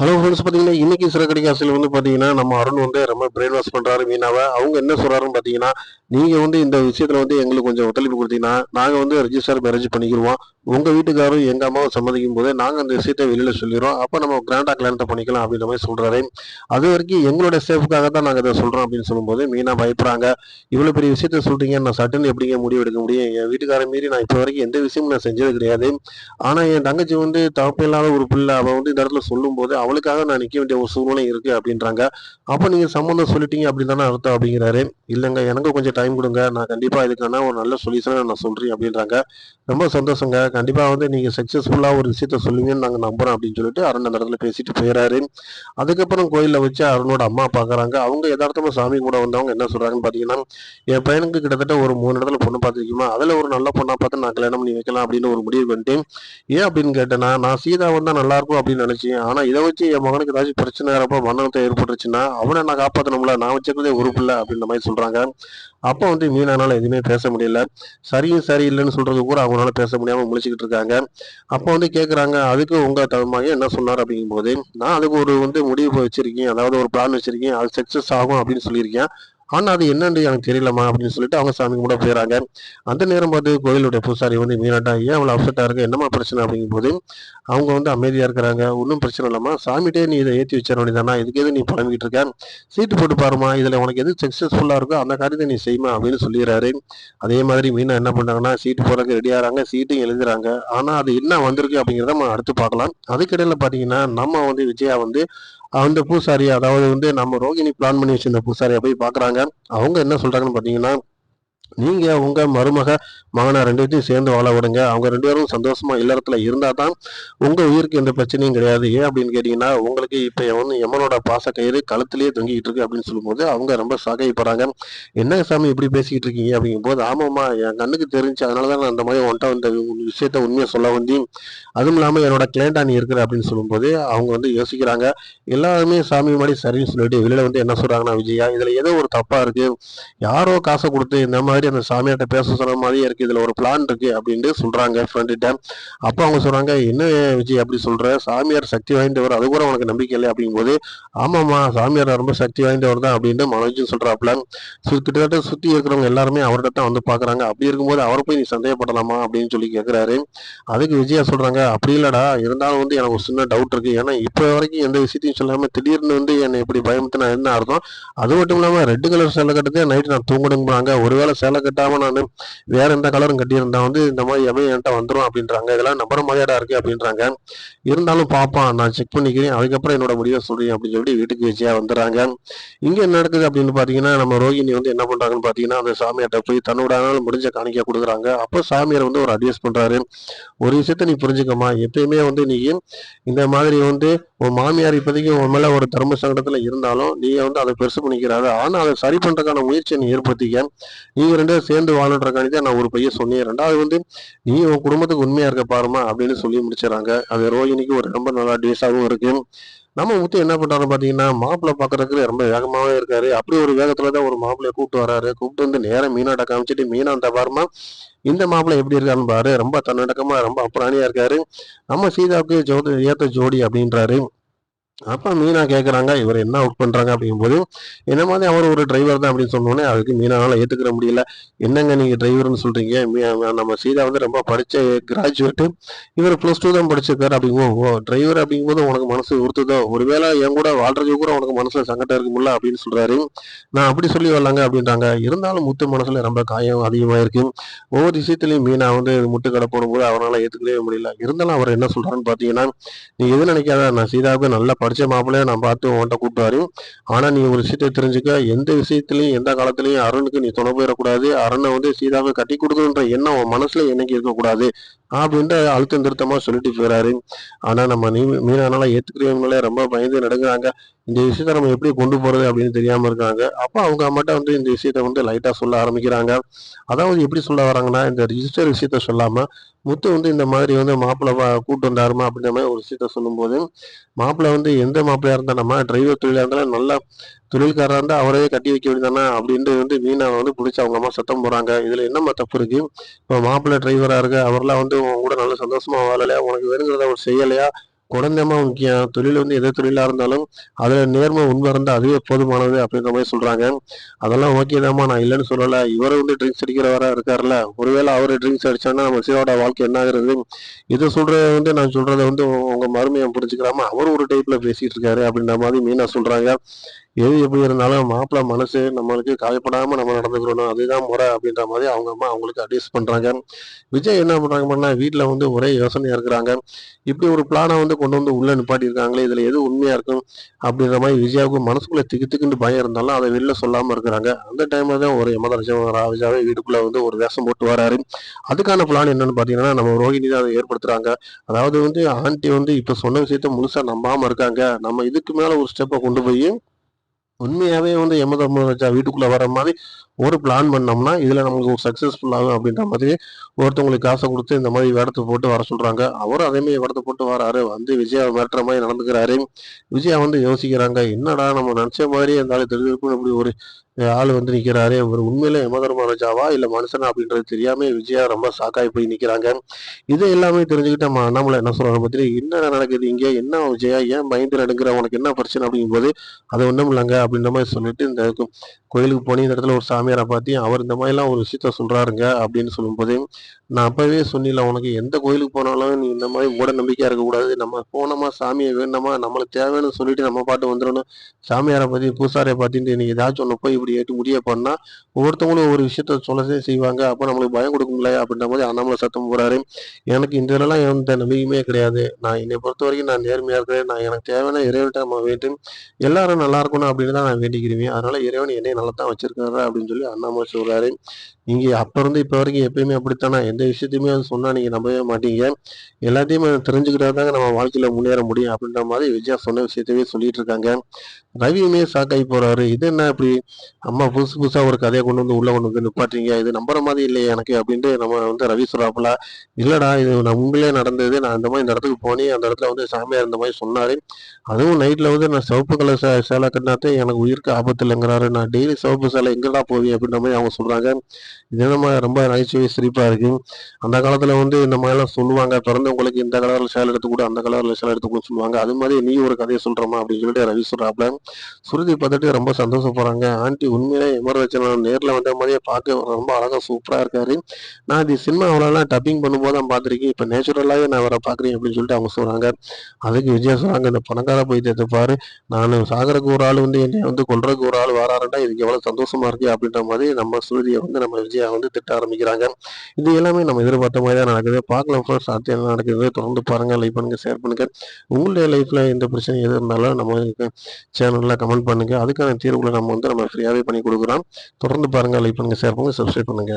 Hello friends பார்த்தீங்கன்னா இன்னைக்கு சிறகடி காசில் வந்து பார்த்தீங்கன்னா நம்ம அருண் வந்து ரொம்ப பிரெயின் வாஷ் பண்ணுறாரு மீனாவை. அவங்க என்ன சொல்கிறாருன்னு பார்த்தீங்கன்னா நீங்கள் வந்து இந்த விஷயத்தில் வந்து எங்களுக்கு கொஞ்சம் ஒத்துழைப்பு கொடுத்தீங்கன்னா நாங்கள் வந்து ரெஜிஸ்டர் மேரேஜ் பண்ணிக்கிடுவோம் உங்கள் வீட்டுக்காரும் எங்கள் அம்மாவும் சம்மதிக்கும் போது நாங்கள் அந்த விஷயத்தை வெளியில் சொல்லிடுறோம். அப்போ நம்ம கிராண்டாக கல்யாணத்தை பண்ணிக்கலாம் அப்படின்ற மாதிரி சொல்கிறாரு அது வரைக்கும் எங்களோட சேஃப்க்காக தான் நாங்கள் இதை சொல்கிறோம் அப்படின்னு சொல்லும்போது மீனா பயப்படுறாங்க. இவ்வளோ பெரிய விஷயத்த சொல்கிறீங்க நான் சட்டுன்னு எப்படிங்க முடிவு எடுக்க முடியும்? என் வீட்டுக்காரன் மீறி நான் இப்போ வரைக்கும் எந்த விஷயமும் நான் செஞ்சது கிடையாது. ஆனால் என் தங்கச்சி வந்து தப்பு இல்லாத ஒரு பிள்ளை. அவள் வந்து இந்த இடத்துல சொல்லும்போது அவளுக்காக நான் நிற்க வேண்டிய ஒரு சூழ்நிலை இருக்குது அப்படின்றாங்க. அப்போ நீங்கள் சம்மந்தம் சொல்லிட்டீங்க அப்படின்னு தானே அர்த்தம் அப்படிங்கிறாரு. இல்லைங்க எனக்கு கொஞ்சம் டைம் கொடுங்க. நான் கண்டிப்பாக இதுக்கான ஒரு நல்ல சொல்யூஷனை நான் சொல்கிறேன் அப்படின்றாங்க. ரொம்ப சந்தோஷங்க. கண்டிப்பாக வந்து நீங்கள் சக்ஸஸ்ஃபுல்லாக ஒரு விஷயத்த சொல்லுவீங்கன்னு நாங்கள் நம்புகிறோம் அப்படின்னு சொல்லிட்டு அருண் அந்த இடத்துல பேசிட்டு போயிடறாரு அதுக்கப்புறம் கோயிலில் வச்சு அருணோட அம்மா பார்க்குறாங்க அவங்க எதார்த்தமாக சாமி கூட வந்தவங்க என்ன சொல்கிறாங்கன்னு பார்த்தீங்கன்னா என் பையனுக்கு கிட்டத்தட்ட ஒரு மூணு இடத்துல பொண்ணு பார்த்துருக்கீமா அதில் ஒரு நல்ல பொண்ணாக பார்த்து நான் கல்யாணம் பண்ணி வைக்கலாம் அப்படின்னு ஒரு முடிவு பண்ணிட்டேன் ஏன் அப்படின்னு கேட்டேன்னா நான் சீதா வந்தால் நல்லாயிருக்கும் அப்படின்னு நினச்சேன். ஆனால் இதை வச்சு என் மகனுக்கு ஏதாச்சும் பிரச்சனை வரப்போ மன்னத்தை ஏற்பட்டுருச்சுன்னா அவனை நான் காப்பாற்றணும்ல நான் வச்சுக்கிறதே உறுப்பில்லை அப்படின்ற மாதிரி சொல்றாங்க. அப்போ வந்து மீனானால எதுவுமே பேச முடியல. சரியும் சரி இல்லைன்னு சொல்றது கூட அவங்களால பேச முடியாமல் முழிச்சுக்கிட்டு இருக்காங்க. அப்போ வந்து கேட்குறாங்க அதுக்கு உங்க தகுமாங்க என்ன சொன்னார்? அப்படிங்கும்போது நான் அதுக்கு ஒரு வந்து முடிவு வச்சிருக்கேன். அதாவது ஒரு பிளான் வச்சிருக்கேன். அது சக்சஸ் ஆகும் அப்படின்னு சொல்லியிருக்கேன். ஆனால் அது என்னன்னு எனக்கு தெரியலம்மா அப்படின்னு சொல்லிட்டு அவங்க சாமி கூட போயிடறாங்க அந்த நேரம் பார்த்து கோயிலுடைய பூசாரி வந்து மீனாட்டா ஏன் அவ்வளோ அப்செட்டாக இருக்கு? என்னம்மா பிரச்சனை? அப்படிங்கும்போது அவங்க வந்து அமைதியாக இருக்கிறாங்க. ஒன்றும் பிரச்சனை இல்லாமல் சாமிகிட்டே நீ இதை ஏற்றி வச்சிட வேண்டியதானா இதுக்கு எது நீ புலம்பிக்கிட்டு இருக்க? சீட்டு போட்டு பாருமா இதில் உனக்கு எது சக்ஸஸ்ஃபுல்லாக இருக்கோ அந்த காரியத்தை நீ செய்யுமா அப்படின்னு சொல்லிடுறாரு. அதே மாதிரி மீனா என்ன பண்ணுறாங்கன்னா சீட்டு போகிறதுக்கு ரெடி ஆகிறாங்க சீட்டும் எழுதுறாங்க. ஆனால் அது என்ன வந்திருக்கு அப்படிங்கிறத நம்ம அடுத்து பார்க்கலாம். அதுக்கிடையில் பார்த்தீங்கன்னா நம்ம வந்து விஜயா வந்து அந்த பூசாரி அதாவது வந்து நம்ம ரோகிணி பிளான் பண்ணி வச்சிருந்த பூசாரியை போய் பாக்குறாங்க அவங்க என்ன சொல்றாங்கன்னு பாத்தீங்கன்னா நீங்கள் உங்கள் மருமக மகனை ரெண்டு பேத்தையும் சேர்ந்து வாழ விடுங்க. அவங்க ரெண்டு பேரும் சந்தோஷமாக இல்லறத்தில் இருந்தால் தான் உங்கள் உயிருக்கு எந்த பிரச்சனையும் கிடையாது. ஏன் அப்படின்னு கேட்டிங்கன்னா உங்களுக்கு இப்போ வந்து எம்மனோட பாச கயிறு கழுத்துலேயே தொங்கிட்டு இருக்கு அப்படின்னு சொல்லும்போது அவங்க ரொம்ப சாகைப்படுறாங்க என்ன சாமி இப்படி பேசிக்கிட்டு இருக்கீங்க? அப்படிங்கும்போது ஆமாம்மா என் கண்ணுக்கு தெரிஞ்சு அதனாலதான் நான் அந்த மாதிரி ஒன்ட்ட இந்த விஷயத்த உண்மையை சொல்ல வந்தேன். அதுவும் இல்லாமல் என்னோட கிளைண்டா நீ இருக்கிற அப்படின்னு சொல்லும்போது அவங்க வந்து யோசிக்கிறாங்க. எல்லாருமே சாமி மாதிரி சரின்னு சொல்லிட்டு வெளியில் வந்து என்ன சொல்கிறாங்கன்னா விஜயா இதில் ஏதோ ஒரு தப்பாக இருக்குது யாரோ காசை கொடுத்து இந்த மாதிரி அந்த சாமியார்கிட்ட பேச சொன்ன மாதிரியே இருக்கு. இதுல ஒரு பிளான் இருக்கு அப்படின்ட்டு சொல்றாங்க ஃப்ரெண்டுகிட்ட அப்போ அவங்க சொல்றாங்க என்ன விஜய் அப்படி சொல்ற? சாமியார் சக்தி வாய்ந்தவர். அது கூட உனக்கு நம்பிக்கை இல்லை அப்படிங்கும்போது ஆமாம்மா சாமியார் ரொம்ப சக்தி வாய்ந்தவர் தான் அப்படின்ட்டு மனோஜும் சொல்றாப்ல கிட்டத்தட்ட சுத்தி இருக்கிறவங்க எல்லாருமே அவர்கிட்ட தான் வந்து பாக்குறாங்க. அப்படி இருக்கும்போது அவரை போய் நீ சந்தேகப்படலாமா? அப்படின்னு சொல்லி கேட்குறாரு அதுக்கு விஜயா சொல்றாங்க அப்படி இல்லடா. இருந்தாலும் வந்து எனக்கு ஒரு சின்ன டவுட் இருக்கு. ஏன்னா இப்போ வரைக்கும் எந்த விஷயத்தையும் சொல்லாம திடீர்னு வந்து என்னை இப்படி பயமுத்தினா என்ன அர்த்தம்? அது மட்டும் இல்லாம ரெட் கலர் சேலை கட்டதே நைட்டு நான் தூங்கணுங்கிறாங்க ஒருவேளை சேலை கட்டாம நான் வேற எந்த கலரும் கட்டியிருந்தா வந்து இந்த மாதிரி எவன் என்கிட்ட வந்துரும் அப்படின்றாங்க. இதெல்லாம் நம்புற மாதிரியாடா இருக்கு அப்படின்றாங்க. இருந்தாலும் பார்ப்பான் நான் செக் பண்ணிக்கிறேன். அதுக்கப்புறம் என்னோட முடிவை சொல்றேன் அப்படின்னு சொல்லிட்டு வீட்டுக்கு வச்சியா வந்துடுறாங்க. இங்க என்ன நடக்குது அப்படின்னு பாத்தீங்கன்னா நம்ம ரோகிணி வந்து என்ன பண்றாங்கன்னு பாத்தீங்கன்னா அந்த சாமியார்ட்ட போய் தன்னோட முடிஞ்ச காணிக்க கொடுக்குறாங்க. அப்போ சாமியார் வந்து ஒரு அட்வைஸ் பண்றாரு. ஒரு விஷயத்த நீ புரிஞ்சுக்கமா எப்பயுமே வந்து நீ இந்த மாதிரி வந்து உன் மாமியார் இப்போதைக்கு உன் மேல ஒரு தர்ம சங்கடத்துல இருந்தாலும் நீ வந்து அதை பெருசு பண்ணிக்கிறாரு ஆனா அதை சரி பண்றதுக்கான முயற்சியை நீ ஏற்படுத்திக்க. நீங்க ரெண்டு சேர்ந்து வாழ்றக்காண்டி தான் நான் ஒரு பையன் சொன்னேன். ரெண்டாவது வந்து நீ உன் குடும்பத்துக்கு உண்மையா இருக்க பாருமா அப்படின்னு சொல்லி முடிச்சிடறாங்க அது ரோஹினிக்கு ஒரு ரொம்ப நல்லா டேஸாகவும் இருக்கு. நம்ம முத்து என்ன பண்றாரு பாத்தீங்கன்னா மாப்பிள்ளை பாக்குறதுக்கு ரொம்ப வேகமாவே இருக்காரு. அப்படி ஒரு வேகத்துல தான் ஒரு மாப்பிள்ளைய கூப்பிட்டு வராரு. கூப்பிட்டு வந்து நேரம் மீனாட்ட காமிச்சிட்டு மீனா அந்த பாருமா இந்த மாப்பிள்ளை எப்படி இருக்காருன்னு பாரு. ரொம்ப தன்னடக்கமா ரொம்ப அப்புறாணியா இருக்காரு. நம்ம சீதாவுக்கு ஜோதி ஏத்த ஜோடி அப்படின்றாரு. அப்போ மீனா கேக்குறாங்க இவர் என்ன அவுட் பண்றாங்க அப்படிங்கும்போது என்ன மாதிரி அவர் ஒரு டிரைவர் தான் அப்படின்னு சொன்னோடனே அதுக்கு மீனானால ஏற்றுக்கிற முடியல. என்னங்க நீங்க டிரைவர்னு சொல்றீங்க? மீ- நம்ம சீதா வந்து ரொம்ப படிச்ச கிராஜுவேட் இவர் பிளஸ் டூ தான் படிச்சிருக்காரு அப்படிங்கும்போது ஓ டிரைவர் அப்படிங்கும்போது உனக்கு மனசு உறுத்துதோ? ஒருவேளை என் கூட வாழ்றதுக்கு கூட உனக்கு மனசில் சங்கடம் இருக்கும்ல அப்படின்னு சொல்றாரு. நான் அப்படி சொல்லி வரலாங்க அப்படின்றாங்க. இருந்தாலும் முத்து மனசுல ரொம்ப காயம் அதிகமாக இருக்கு ஒவ்வொரு விஷயத்துலையும் மீனா வந்து முட்டு கடை போடும்போது அவரால் ஏத்துக்கவே முடியல. இருந்தாலும் அவர் என்ன சொல்றாருன்னு பார்த்தீங்கன்னா நீ எது நினைக்காத நான் சீதாவுக்கு நல்லா படிச்ச மாப்பிள்ளைய நான் பார்த்து உன்கிட்ட கூப்பிட்டு ஆனா நீ ஒரு விஷயத்தை தெரிஞ்சுக்க எந்த விஷயத்துலையும் எந்த காலத்துலையும் அருணுக்கு நீ துணை போயிடக்கூடாது. அருணை வந்து சீதாவை கட்டி கொடுக்கணுன்ற எண்ணம் உன் மனசுல என்னைக்கு இருக்கக்கூடாது? அப்படின்ட்டு அழுத்தம் திருத்தமாக சொல்லிட்டு போயிறாரு ஆனால் நம்ம நீ மீனானால ஏற்றுக்கிறவங்களே ரொம்ப பயந்து நடக்கிறாங்க இந்த விஷயத்த நம்ம எப்படி கொண்டு போகிறது அப்படின்னு தெரியாமல் இருக்காங்க. அப்போ அவங்க அம்மாட்ட வந்து இந்த விஷயத்த வந்து லைட்டாக சொல்ல ஆரம்பிக்கிறாங்க. அதாவது எப்படி சொல்ல வராங்கன்னா இந்த ரிஜிஸ்டர் விஷயத்த சொல்லாமல் முத்து வந்து இந்த மாதிரி வந்து மாப்பிள்ளை கூப்பிட்டு கூட்டு வந்தாருமா அப்படின்ற மாதிரி ஒரு விஷயத்த சொல்லும்போது மாப்பிள்ளை வந்து எந்த மாப்பிள்ளையாக இருந்தால் நம்ம டிரைவர் தொழிலாக இருந்தாலும் நல்லா தொழில்காரராக இருந்தால் அவரே கட்டி வைக்க வேண்டியதானே அப்படின்ட்டு வந்து மீனாவை வந்து பிடிச்சி அவங்க அம்மா சத்தம் போகிறாங்க இதில் என்னம்மா தப்பு இருக்குது இப்போ மாப்பிள்ளை டிரைவராக இருக்கு அவர்லாம் வந்து உன் கூட நல்ல சந்தோஷமாக வாழலையா? உனக்கு வேணுங்கிறத அவர் செய்யலையா? குழந்தைமா முக்கியம். தொழில் வந்து எந்த தொழிலாக இருந்தாலும், அதில் நேர்மை, உண்மை இருந்தால் அதுவே போதுமானது அப்படின்ற மாதிரி சொல்கிறாங்க அதெல்லாம் ஓகே தான்மா நான் இல்லைன்னு சொல்லலை. இவர் வந்து ட்ரிங்க்ஸ் அடிக்கிறவராக இருக்கார்ல. ஒருவேளை அவர் ட்ரிங்க்ஸ் அடிச்சாருன்னா, நம்ம சிவாவோட வாழ்க்கை என்ன ஆகுறது? இதை சொல்கிறத வந்து நான் சொல்கிறத வந்து உங்கள் மருமையை புரிஞ்சுக்கிறாம, அவர் ஒரு டைப்பில் பேசிகிட்டு இருக்காரு அப்படின்ற மாதிரி மீனா சொல்கிறாங்க எது எப்படி இருந்தாலும் மாப்பிள்ளை மனசு நம்மளுக்கு காயப்படாம நம்ம நடந்துக்கிறோம் அதுதான் முறை அப்படின்ற மாதிரி அவங்க அம்மா அவங்களுக்கு அட்வைஸ் பண்றாங்க. விஜய் என்ன பண்றாங்க பண்ணா, வீட்ல வந்து ஒரே யோசனையா இருக்கிறாங்க. இப்படி ஒரு பிளானை வந்து கொண்டு வந்து உள்ள நிப்பாட்டியிருக்காங்களே, இதுல எது உண்மையா இருக்கும்? அப்படின்ற மாதிரி விஜயாவுக்கு மனசுக்குள்ள திக்கு திக்குன்னு பயம் இருந்தாலும், அதை வெளில சொல்லாம இருக்கிறாங்க. அந்த டைம்ல தான் ஒரு எமதரசம் ராஜாவே வீட்டுக்குள்ள வந்து ஒரு வேஷம் போட்டு வராரு. அதுக்கான பிளான் என்னன்னு பார்த்தீங்கன்னா, நம்ம ரோஹிணி தான் அதை ஏற்படுத்துறாங்க. அதாவது வந்து ஆண்டி வந்து இப்ப சொன்ன விஷயத்த முழுசா நம்பாம இருக்காங்க. நம்ம இதுக்கு மேல ஒரு ஸ்டெப்பை கொண்டு போய் உண்மையாவே வந்து யமதர்மராஜா வீட்டுக்குள்ள வர மாதிரி ஒரு பிளான் பண்ணோம்னா, இதில் நமக்கு ஒரு ஆகும் அப்படின்ற மாதிரி ஒருத்தவங்களுக்கு காசை கொடுத்து இந்த மாதிரி வேடத்தை போட்டு வர சொல்கிறாங்க அவரும் அதே வேடத்தை போட்டு வராரு. வந்து விஜயா மிரட்டுற மாதிரி நடந்துக்கிறாரு. விஜயா வந்து யோசிக்கிறாங்க. என்னடா நம்ம நினச்ச மாதிரி இருந்தாலும் ஆளு அப்படி இப்படி ஒரு ஆள் வந்து நிற்கிறாரு நிக்கிறாரே! உண்மையில யமதர்ம ராஜாவா இல்லை மனுஷனா? அப்படின்றது தெரியாம விஜயா ரொம்ப ஷாக்காயி போய் நிற்கிறாங்க இத எல்லாமே தெரிஞ்சுக்கிட்டு நம்ம அண்ணாமலை என்ன சொல்கிறாங்க பார்த்தீங்கன்னா, "என்னடா நடக்குது இங்கே என்ன விஜயா? ஏன் பயந்து நடக்கிற உனக்கு என்ன பிரச்சனை?" அப்படிங்கும்போது, "அது ஒன்றும் இல்லைங்க அப்படின்ற மாதிரி சொல்லிட்டு, இந்த கோயிலுக்கு போனி இந்த இடத்துல ஒரு சாமி சாமியார பார்த்து அவர் இந்த மாதிரிலாம் ஒரு விஷயத்த சொல்றாருங்க அப்படின்னு சொல்லும்போது, நான் அப்பவே சொன்னில உனக்கு எந்த கோயிலுக்கு போனாலும் நீ இந்த மாதிரி மூட நம்பிக்கையா இருக்கக்கூடாது. நம்ம போனோமா, சாமியை வேணுமா நம்மளுக்கு தேவைன்னு சொல்லிட்டு நம்ம பாட்டு வந்துடணும் சாமியார பற்றி பூசாரியை பார்த்துட்டு நீ ஏதாச்சும் ஒன்று போய் இப்படி ஏற்று முடிய பண்ணா, ஒவ்வொருத்தவங்களும் ஒவ்வொரு விஷயத்த சொல்லதே செய்வாங்க. அப்போ நம்மளுக்கு பயம் குடுக்கும்ல அப்படின்ற போது அண்ணாமலை சத்தம் போடுறாரு. எனக்கு இந்த இதெல்லாம் எந்த நம்பிக்கையுமே கிடையாது. நான் என்னை பொறுத்த வரைக்கும் நான் நேர்மையா இருக்கிறேன். நான் எனக்கு தேவையான இறைவன்ட்ட நம்ம வேண்டும் எல்லாரும் நல்லா இருக்கணும் அப்படின்னு தான் நான் வேண்டிக்கிருவேன். அதனால இறைவன் என்னை நல்லா தான் வச்சிருக்காரு அப்படின்னு சொல்லி அண்ணாமலை சொல்றாரு. நீங்க அப்ப இருந்து இப்ப வரைக்கும் எப்பயுமே அப்படித்தானா? எந்த விஷயத்தையுமே வந்து சொன்னா நீங்க நம்பவே மாட்டீங்க. எல்லாத்தையுமே தெரிஞ்சுக்கிட்டா தாங்க நம்ம வாழ்க்கையில முன்னேற முடியும் அப்படின்ற மாதிரி விஜயா சொன்ன விஷயத்தவே சொல்லிட்டு இருக்காங்க. ரவியுமே ஷாக்காயி போறாரு. இது என்ன இப்படி அம்மா புதுசு புதுசா ஒரு கதையை கொண்டு வந்து உள்ள கொண்டு வந்து நிப்பாட்டீங்க இது நம்புற மாதிரி இல்லையே எனக்கு அப்படின்ட்டு நம்ம வந்து ரவி சொல்றாப்புல. இல்லடா இது நான் உண்மையிலே நடந்தது. நான் இந்த மாதிரி இந்த இடத்துக்கு போனேன். அந்த இடத்துல வந்து சாமியார் இந்த மாதிரி சொன்னாரு. அதுவும் நைட்ல வந்து நான் சிவப்பு கலர் சே சேலை கட்டினாத்தே எனக்கு உயிருக்கு ஆபத்து இல்லைங்கிறாரு. நான் டெய்லி சிவப்பு சேலை எங்கடா போவிய? அப்படின்ற மாதிரி அவங்க சொல்றாங்க. இது நம்ம ரொம்ப நகைச்சுவை சிரிப்பா இருக்கு. அந்த காலத்துல வந்து இந்த மாதிரிலாம் சொல்லுவாங்க. பிறந்தவங்களுக்கு இந்த கலரில் சேல் எடுத்து அந்த கலரில் சேல் எடுத்து சொல்லுவாங்க. அது மாதிரி நீ ஒரு கதையை சொல்கிறோமா அப்படின்னு சொல்லிட்டு ரவி சொல்றாப்புல. சுருதி பார்த்துட்டு ரொம்ப சந்தோஷப்படுறாங்க. ஆண்டி உண்மையிலே எமர்வச்சன நேர்ல வந்த மாதிரியே பார்க்க ரொம்ப அழகா சூப்பரா இருக்காரு. நான் இது அவ்வளோலாம் டப்பிங் பண்ணும்போது தான் பார்த்துருக்கேன். இப்ப நேச்சுரலாகவே நான் வர பார்க்குறேன் அப்படின்னு சொல்லிட்டு அவங்க சொல்றாங்க. அதுக்கு விஜயா சொல்றாங்க, "இந்த பணக்கார போய் பாரு. நானு சாகறக்கு ஒரு ஆள் வந்து என்னை வந்து கொள்றதுக்கு ஒரு ஆள் வாராருன்னா, இதுக்கு எவ்வளவு சந்தோஷமா இருக்கு." குறிப்பிட்ட மாதிரி நம்ம சுருதிய வந்து நம்ம விஜயா வந்து திட்ட ஆரம்பிக்கிறாங்க. இது எல்லாமே நம்ம எதிர்பார்த்த மாதிரி தான் நடக்குது. பார்க்கலாம் ஃப்ரெண்ட்ஸ். அடுத்து என்ன நடக்குது? தொடர்ந்து பாருங்க. லைக் பண்ணுங்கள் ஷேர் பண்ணுங்க. உங்களுடைய லைஃப்பில் எந்த பிரச்சனை எது இருந்தாலும் நம்ம சேனல்ல கமெண்ட் பண்ணுங்க. அதுக்கான தீர்வுகள நம்ம வந்து நம்ம ஃப்ரீயாகவே பண்ணி கொடுக்குறோம் தொடர்ந்து பாருங்க. லைக் பண்ணுங்கள் ஷேர் பண்ணுங்கள் சப்ஸ்கிரைப் பண்ணுங்க.